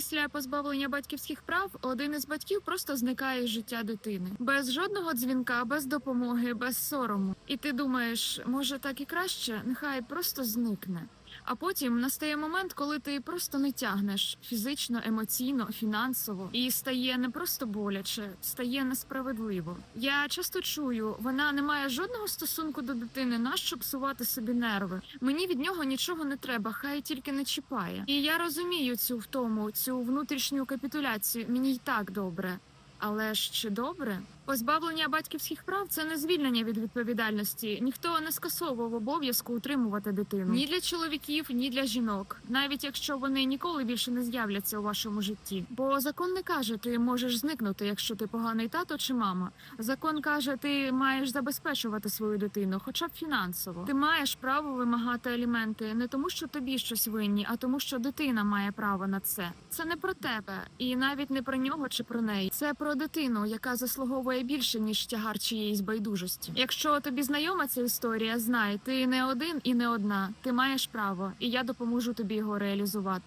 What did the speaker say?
Після позбавлення батьківських прав один із батьків просто зникає з життя дитини без жодного дзвінка, без допомоги, без сорому. І ти думаєш, може так і краще, нехай просто зникне. А потім настає момент, коли ти просто не тягнеш фізично, емоційно, фінансово, і стає не просто боляче, стає несправедливо. Я часто чую, вона не має жодного стосунку до дитини, нащо псувати собі нерви. Мені від нього нічого не треба, хай тільки не чіпає. І я розумію цю втому, цю внутрішню капітуляцію. Мені й так добре. Але ж чи добре? Позбавлення батьківських прав це не звільнення від відповідальності. Ніхто не скасовував обов'язку утримувати дитину ні для чоловіків, ні для жінок, навіть якщо вони ніколи більше не з'являться у вашому житті. Бо закон не каже, ти можеш зникнути, якщо ти поганий тато чи мама. Закон каже, ти маєш забезпечувати свою дитину, хоча б фінансово. Ти маєш право вимагати аліменти не тому, що тобі щось винні, а тому, що дитина має право на це. Це не про тебе, і навіть не про нього чи про неї. Це про дитину, яка заслуговує більше ніж тягар чиєїсь байдужості. Якщо тобі знайома ця історія, знай, ти не один і не одна. Ти маєш право, і я допоможу тобі його реалізувати.